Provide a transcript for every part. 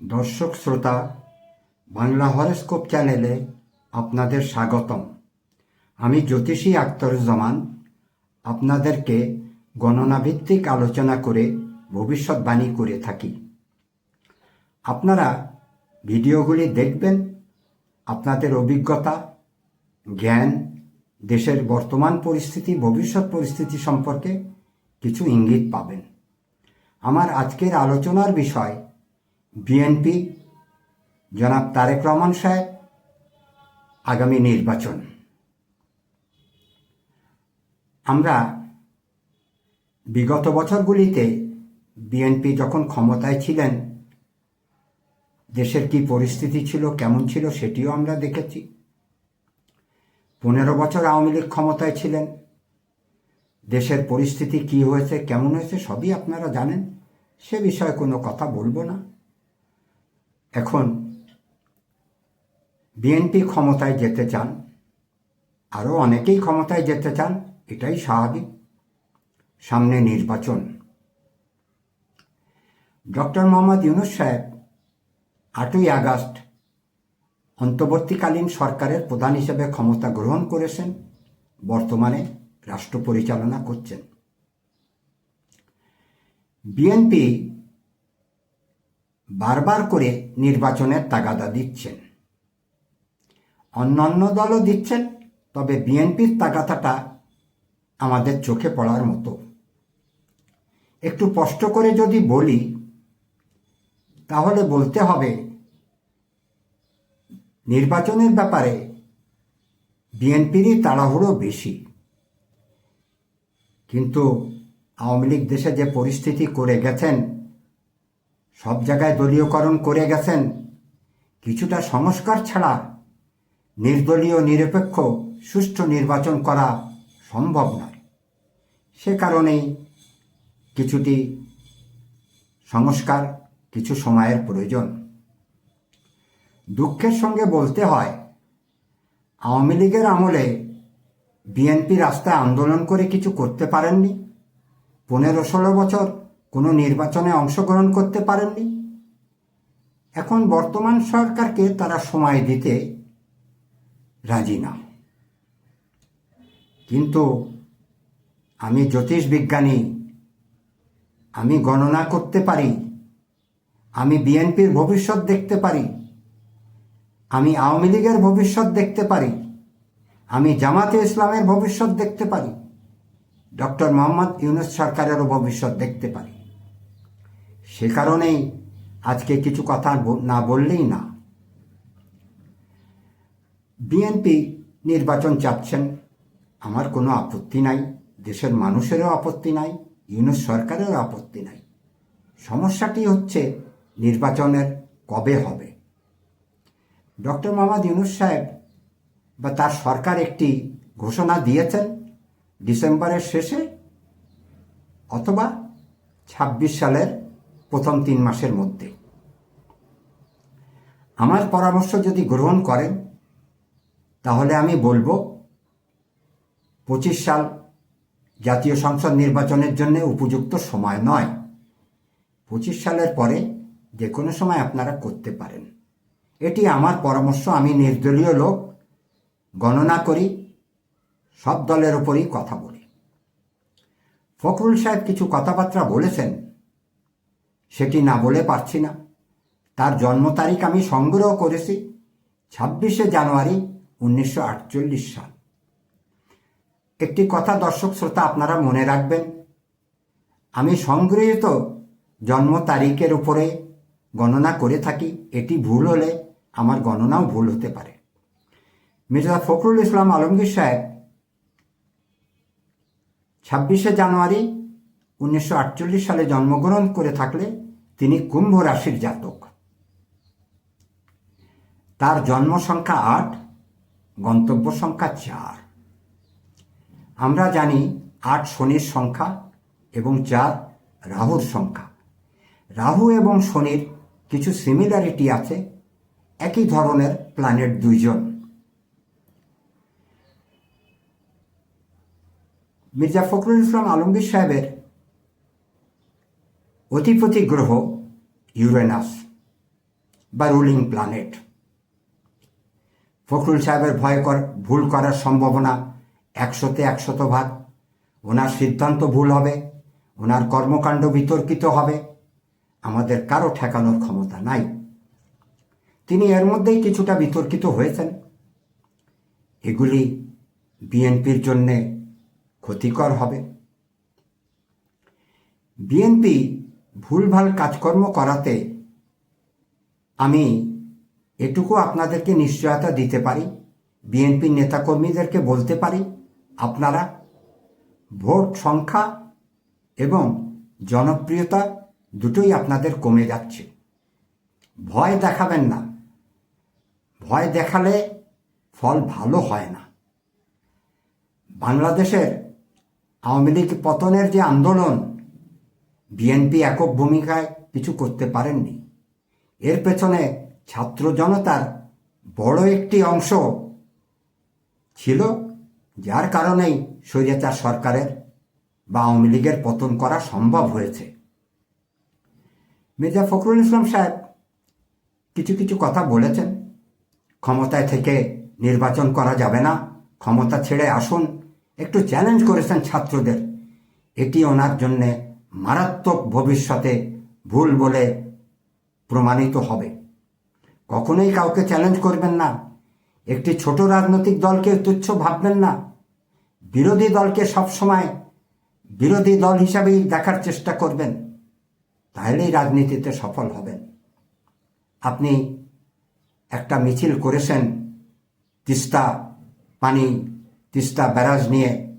দর্শক শ্রোতা, বাংলা হরস্কোপ চ্যানেলে আপনাদের স্বাগতম। আমি জ্যোতিষী আখতারুজ্জামান আপনাদেরকে গণনাভিত্তিক আলোচনা করে ভবিষ্যৎবাণী করে থাকি। আপনারা ভিডিওগুলি দেখবেন, আপনাদের অভিজ্ঞতা, জ্ঞান, দেশের বর্তমান পরিস্থিতি, ভবিষ্যৎ পরিস্থিতি সম্পর্কে কিছু ইঙ্গিত পাবেন। আমার আজকের আলোচনার বিষয় বিএনপি জনাব তারেক রহমান সাহেব, আগামী নির্বাচন। আমরা বিগত বছরগুলিতে বিএনপি যখন ক্ষমতায় ছিলেন, দেশের কি পরিস্থিতি ছিল, কেমন ছিল, সেটিও আমরা দেখেছি। পনেরো বছর আওয়ামী লীগ ক্ষমতায় ছিলেন, দেশের পরিস্থিতি কি হয়েছে, কেমন হয়েছে, সবই আপনারা জানেন, সে বিষয়ে কোনো কথা বলব না। এখন বিএনপি ক্ষমতায় যেতে চান আরও অনেকেই ক্ষমতায় যেতে চান, এটাই স্বাভাবিক। সামনে নির্বাচন। ডক্টর মোহাম্মদ ইউনুস সাহেব আটই আগস্ট অন্তর্বর্তীকালীন সরকারের প্রধান হিসেবে ক্ষমতা গ্রহণ করেছেন, বর্তমানে রাষ্ট্র পরিচালনা করছেন। বিএনপি বারবার করে নির্বাচনের তাগাদা দিচ্ছেন। অন্যান্য দলও দিচ্ছেন, তবে বিএনপির তাগাদাটা আমাদের চোখে পড়ার মতো। একটু কষ্ট করে যদি বলি, তাহলে বলতে হবে, নির্বাচনের ব্যাপারে বিএনপিরই তাড়াহুড়ো বেশি। কিন্তু আওয়ামী লীগ দেশে যে পরিস্থিতি করে গেছেন সব জায়গায় দলীয়করণ করে গেছেন। কিছুটা সংস্কার ছাড়া নির্দলীয়, নিরপেক্ষ, সুষ্ঠু নির্বাচন করা সম্ভব নয়। সে কারণেই কিছুটি সংস্কার কিছু সময়ের প্রয়োজন। দুঃখের সঙ্গে বলতে হয়, আওয়ামী লীগের আমলে বিএনপি রাস্তায় আন্দোলন করে কিছু করতে পারেননি? পনেরো ষোলো বছর কোনো নির্বাচনে অংশগ্রহণ করতে পারেননি। এখন বর্তমান সরকারকে তারা সময় দিতে রাজি না। কিন্তু আমি জ্যোতিষ বিজ্ঞানী, আমি গণনা করতে পারি, আমি বিএনপির ভবিষ্যৎ দেখতে পারি, আমি আওয়ামী লীগের ভবিষ্যৎ দেখতে পারি, আমি জামাতে ইসলামের ভবিষ্যৎ দেখতে পারি, ডক্টর মোহাম্মদ ইউনুস সরকারেরও ভবিষ্যৎ দেখতে পারি। সে কারণেই আজকে কিছু কথা না বললেই না। বিএনপি নির্বাচন চাচ্ছেন, আমার কোনো আপত্তি নাই। দেশের মানুষেরও আপত্তি নাই, ইউনুস সরকারেরও আপত্তি নাই। সমস্যাটি হচ্ছে নির্বাচনের কবে হবে। ডক্টর মোহাম্মদ ইউনুস সাহেব বা তার সরকার একটি ঘোষণা দিয়েছেন ডিসেম্বরের শেষে অথবা ছাব্বিশ সালের প্রথম তিন মাসের মধ্যে। আমার পরামর্শ যদি গ্রহণ করেন, তাহলে আমি বলব, পঁচিশ সাল জাতীয় সংসদ নির্বাচনের জন্য উপযুক্ত সময় নয়। পঁচিশ সালের পরে যে কোনো সময় আপনারা করতে পারেন। এটি আমার পরামর্শ, আমি নির্দলীয় লোক, গণনা করি, সব দলের ওপরই কথা বলি। ফখরুল সাহেব কিছু কথাবার্তা বলেছেন সেটি না বলে পারছি না। তার জন্ম তারিখ আমি সংগ্রহ করেছি ছাব্বিশে জানুয়ারি উনিশশো আটচল্লিশ সাল। একটি কথা দর্শক শ্রোতা আপনারা মনে রাখবেন, আমি সংগৃহীত জন্ম তারিখের উপরে গণনা করে থাকি, এটি ভুল হলে আমার গণনাও ভুল হতে পারে। মির্জা ফখরুল ইসলাম আলমগীর সাহেব, ছাব্বিশে জানুয়ারি উনিশশো আটচল্লিশ সালে জন্মগ্রহণ করে থাকলে তিনি কুম্ভ রাশির জাতক। তার জন্ম সংখ্যা আট, গন্তব্য সংখ্যা চার। আমরা জানি আট শনির সংখ্যা এবং চার রাহুর সংখ্যা। রাহু এবং শনির কিছু সিমিলারিটি আছে, একই ধরনের প্ল্যানেট দুইজন। মির্জা ফখরুল ইসলাম আলমগীর সাহেবের অধিপতি গ্রহ ইউরেনাস বা রুলিং প্ল্যানেট ফখরুল সাহেবের ভয় কর, ভুল করার সম্ভাবনা একশোতে একশত ভাগ। ওনার সিদ্ধান্ত ভুল হবে, ওনার কর্মকাণ্ড বিতর্কিত হবে। আমাদের কারও ঠেকানোর ক্ষমতা নাই। তিনি এর মধ্যেই কিছুটা বিতর্কিত হয়েছেন। এগুলি বিএনপির জন্যে ক্ষতিকর হবে। বিএনপি ভুলভাল কাজকর্ম করাতে আমি এটুকু আপনাদেরকে নিশ্চয়তা দিতে পারি বিএনপির নেতাকর্মীদেরকে বলতে পারি, আপনারা ভোট সংখ্যা এবং জনপ্রিয়তা দুটোই আপনাদের কমে যাচ্ছে। ভয় দেখাবেন না। ভয় দেখালে ফল ভালো হয় না। বাংলাদেশের আওয়ামী লীগ পতনের যে আন্দোলন বিএনপি একক ভূমিকায় কিছু করতে পারেননি। এর পেছনে ছাত্র জনতার বড় একটি অংশ ছিল, যার কারণেই স্বৈরাচার সরকারের বা আওয়ামী লীগের পতন করা সম্ভব হয়েছে। মির্জা ফখরুল ইসলাম সাহেব কিছু কিছু কথা বলেছেন। ক্ষমতায় থেকে নির্বাচন করা যাবে না, ক্ষমতা ছেড়ে আসুন, একটু চ্যালেঞ্জ করেছেন ছাত্রদের। এটি ওনার জন্যে মারাত্মক ভবিষ্যতে ভুল বলে প্রমাণিত হবে। কখনোই কাউকে চ্যালেঞ্জ করবেন না। একটি ছোট রাজনৈতিক দলকে তুচ্ছ ভাববেন না। বিরোধী দলকে সবসময় বিরোধী দল হিসাবেই দেখার চেষ্টা করবেন। তাহলেই রাজনীতিতে সফল হবেন। আপনি একটা মিছিল করেছেন, তিস্তা পানি, তিস্তা ব্যারাজ নিয়ে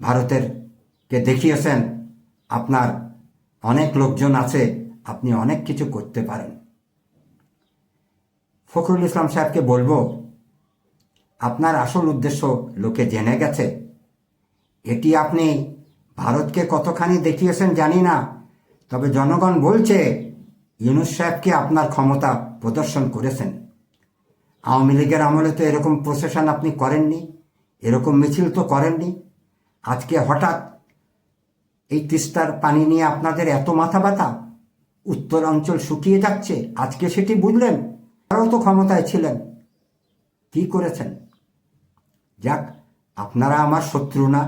ভারতের কে দেখিয়েছেন। আপনার অনেক লোকজন আছে, আপনি অনেক কিছু করতে পারেন। ফখরুল ইসলাম সাহেবকে বলব, আপনার আসল উদ্দেশ্য লোকে জেনে গেছে। এটি আপনি ভারতকে কতখানি দেখিয়েছেন জানি না, তবে জনগণ বলছে ইউনুস সাহেবকে আপনার ক্ষমতা প্রদর্শন করেছেন। আওয়ামী লীগের আমলে তো এরকম প্রসেশন আপনি করেননি, এরকম মিছিল তো করেননি। আজকে হঠাৎ এই তিস্তার পানি নিয়ে আপনাদের এত মাথা ব্যথা? উত্তর অঞ্চল শুকিয়ে যাচ্ছে, আজকে সেটি বুঝলেন? তারাও তো ক্ষমতায় ছিলেন। কি করেছেন? যাক, আপনারা আমার শত্রু না।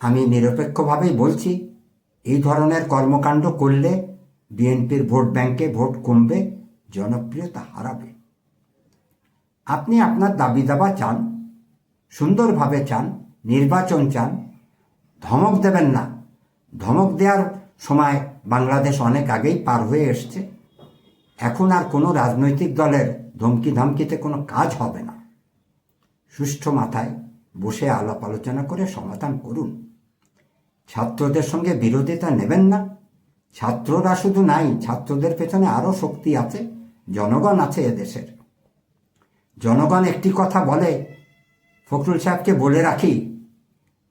আমি নিরপেক্ষভাবেই বলছি, এই ধরনের কর্মকাণ্ড করলে বিএনপির ভোট ব্যাংকে ভোট কমবে, জনপ্রিয়তা হারাবে। আপনি আপনার দাবি দাবা চান, সুন্দরভাবে চান, নির্বাচন চান ধমক দেবেন না। ধমক দেওয়ার সময় বাংলাদেশ অনেক আগেই পার হয়ে এসছে। এখন আর কোনো রাজনৈতিক দলের ধমকি ধমকিতে কোনো কাজ হবে না। সুষ্ঠু মাথায় বসে আলাপ আলোচনা করে সমাধান করুন। ছাত্রদের সঙ্গে বিরোধিতা নেবেন না। ছাত্ররা শুধু নাই, ছাত্রদের পেছনে আরও শক্তি আছে, জনগণ আছে এদেশের। জনগণ একটি কথা বলে, ফখরুল সাহেবকে বলে রাখি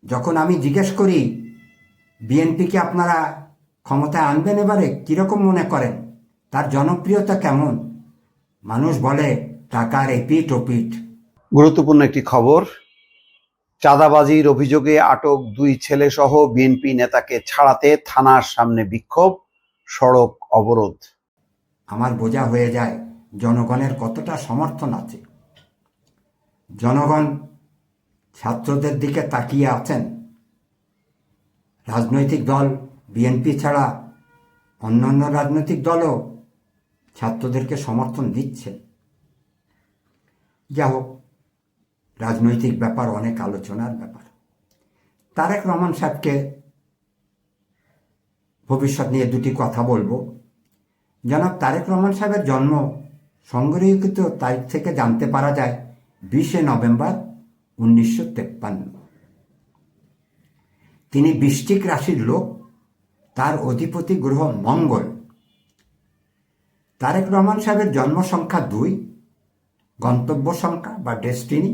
যখন আমি জিজ্ঞেস করি বিএনপিকে আপনারা ক্ষমতায় আনবেন এবারে? কীরকম মনে করেন? তার জনপ্রিয়তা কেমন? মানুষ বলে টাকার এপিট ওপিট গুরুত্বপূর্ণ একটি খবর চাঁদাবাজির অভিযোগে আটক দুই ছেলে সহ বিএনপি নেতাকে ছাড়াতে থানার সামনে বিক্ষোভ সড়ক অবরোধ। আমার বোঝা হয়ে যায় জনগণের কতটা সমর্থন আছে। জনগণ ছাত্রদের দিকে তাকিয়ে আছেন। রাজনৈতিক দল বিএনপি ছাড়া অন্যান্য রাজনৈতিক দলও ছাত্রদেরকে সমর্থন দিচ্ছে। যা হোক, রাজনৈতিক ব্যাপার অনেক আলোচনার ব্যাপার। তারেক রহমান সাহেবকে ভবিষ্যৎ নিয়ে দুটি কথা বলব। জনাব তারেক রহমান সাহেবের জন্ম সংগৃহীত তারিখ থেকে জানতে পারা যায় বিশে নভেম্বর উনিশশো তেপ্পান্ন। তিনি বৃষ্টিক রাশির লোক, তার অধিপতি গ্রহ মঙ্গল। তারেক রহমান সাহেবের জন্ম সংখ্যা দুই, গন্তব্য সংখ্যা বা ডেস্টিনি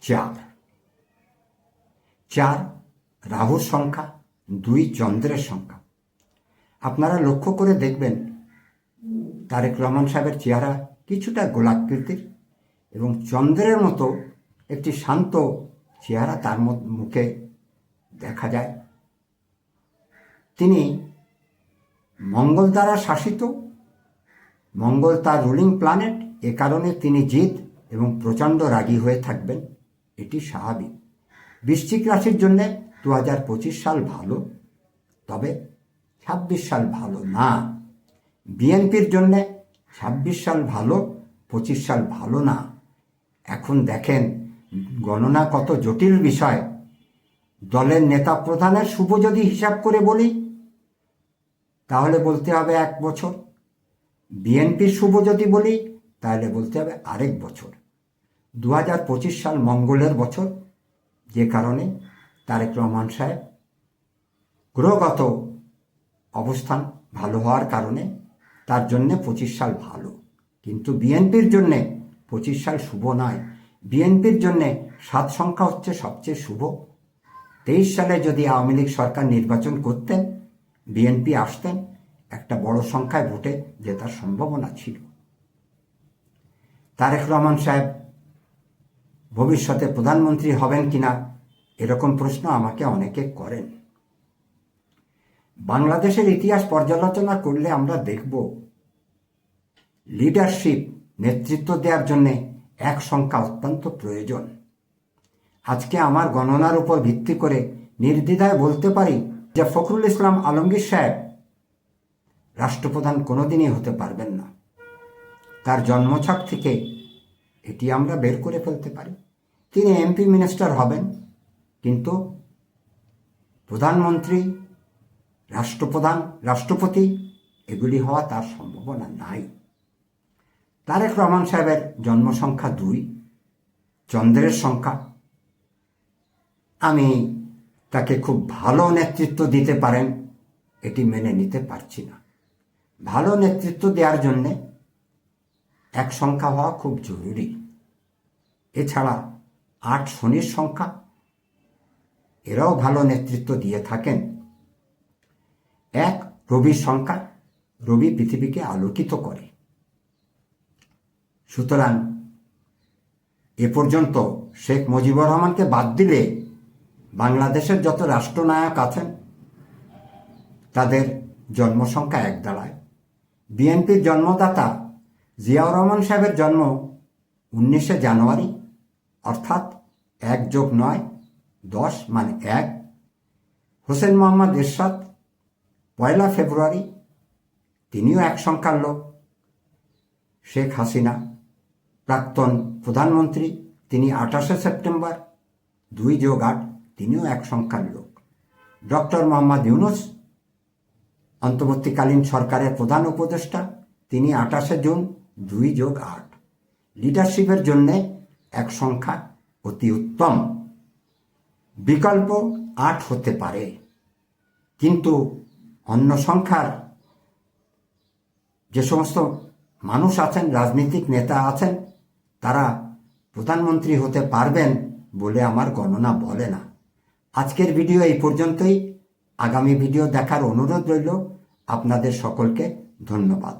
চার। চার, রাহুর সংখ্যা, দুই, চন্দ্রের সংখ্যা। আপনারা লক্ষ্য করে দেখবেন, তারেক রহমান সাহেবের চেহারা কিছুটা গোলাকৃতির এবং চন্দ্রের মতো একটি শান্ত চেহারা তার মুখে দেখা যায়। তিনি মঙ্গল দ্বারা শাসিত। মঙ্গল তার রুলিং প্ল্যানেট। এ কারণে তিনি জিত এবং প্রচণ্ড রাগী হয়ে থাকবেন। এটি স্বাভাবিক। বৃশ্চিক রাশির জন্য দু হাজার পঁচিশ সাল ভালো। তবে ছাব্বিশ সাল ভালো না। বিএনপির জন্যে ছাব্বিশ সাল ভালো, পঁচিশ সাল ভালো না। এখন দেখেন গণনা কত জটিল বিষয়। দলের নেতা প্রধানের শুভ যদি হিসাব করে বলি, তাহলে বলতে হবে এক বছর। বিএনপির শুভ যদি বলি, তাহলে বলতে হবে আরেক বছর। দু হাজার পঁচিশ সাল মঙ্গলের বছর, যে কারণে তারেক রহমান সাহেব গ্রহগত অবস্থান ভালো হওয়ার কারণে তার জন্যে পঁচিশ সাল ভালো। কিন্তু বিএনপির জন্যে পঁচিশ সাল শুভ নয়। বিএনপির জন্যে সাত সংখ্যা হচ্ছে সবচেয়ে শুভ। তেইশ সালে যদি আওয়ামী লীগ সরকার নির্বাচন করতেন, বিএনপি আসতেন, একটা বড় সংখ্যায় ভোটে জেতার সম্ভাবনা ছিল। তারেক রহমান সাহেব ভবিষ্যতে প্রধানমন্ত্রী হবেন কিনা, এরকম প্রশ্ন আমাকে অনেকে করেন। বাংলাদেশের ইতিহাস পর্যালোচনা করলে আমরা দেখব লিডারশিপ নেতৃত্ব দেওয়ার জন্য এক সংখ্যা অত্যন্ত প্রয়োজন। আজকে আমার গণনার উপর ভিত্তি করে নির্দ্বিধায় বলতে পারি যে ফখরুল ইসলাম আলমগীর সাহেব রাষ্ট্রপ্রধান কোনোদিনই হতে পারবেন না। তার জন্মছক থেকে এটি আমরা বের করে ফেলতে পারি। তিনি এমপি মিনিস্টার হবেন, কিন্তু প্রধানমন্ত্রী, রাষ্ট্রপ্রধান, রাষ্ট্রপতি এগুলি হওয়া তার সম্ভাবনা নাই। তারেক রহমান সাহেবের জন্ম সংখ্যা দুই, চন্দ্রের সংখ্যা। আমি তাকে খুব ভালো নেতৃত্ব দিতে পারেন, এটি মেনে নিতে পারছি না। ভালো নেতৃত্ব দেওয়ার জন্যে এক সংখ্যা হওয়া খুব জরুরি। এছাড়া আট শনির সংখ্যা, এরাও ভালো নেতৃত্ব দিয়ে থাকেন। এক রবির সংখ্যা, রবি পৃথিবীকে আলোকিত করে। সুতরাং এ পর্যন্ত শেখ মুজিবুর রহমানকে বাদ দিলে বাংলাদেশের যত রাষ্ট্রনায়ক আছেন, তাদের জন্মসংখ্যা এক দাঁড়ায়। বিএনপির জন্মদাতা জিয়াউর রহমান সাহেবের জন্ম উনিশে জানুয়ারি, অর্থাৎ এক যোগ নয়, দশ মানে এক। হোসেন মোহাম্মদ এরশাদ, পয়লা ফেব্রুয়ারি, তিনিও এক সংখ্যার লোক। শেখ হাসিনা প্রাক্তন প্রধানমন্ত্রী, তিনি আঠাশে সেপ্টেম্বর, দুই যোগ আট, তিনিও এক সংখ্যার লোক। ডক্টর মোহাম্মদ ইউনুস, অন্তর্বর্তীকালীন সরকারের প্রধান উপদেষ্টা, তিনি আঠাশে জুন, দুই যোগ আট। লিডারশিপের জন্যে এক সংখ্যা অতি উত্তম। বিকল্প আট হতে পারে। কিন্তু অন্য সংখ্যার যে সমস্ত মানুষ আছেন, রাজনৈতিক নেতা আছেন তারা প্রধানমন্ত্রী হতে পারবেন বলে আমার গণনা বলে না। আজকের ভিডিও এই পর্যন্তই। আগামী ভিডিও দেখার অনুরোধ রইল। আপনাদের সকলকে ধন্যবাদ।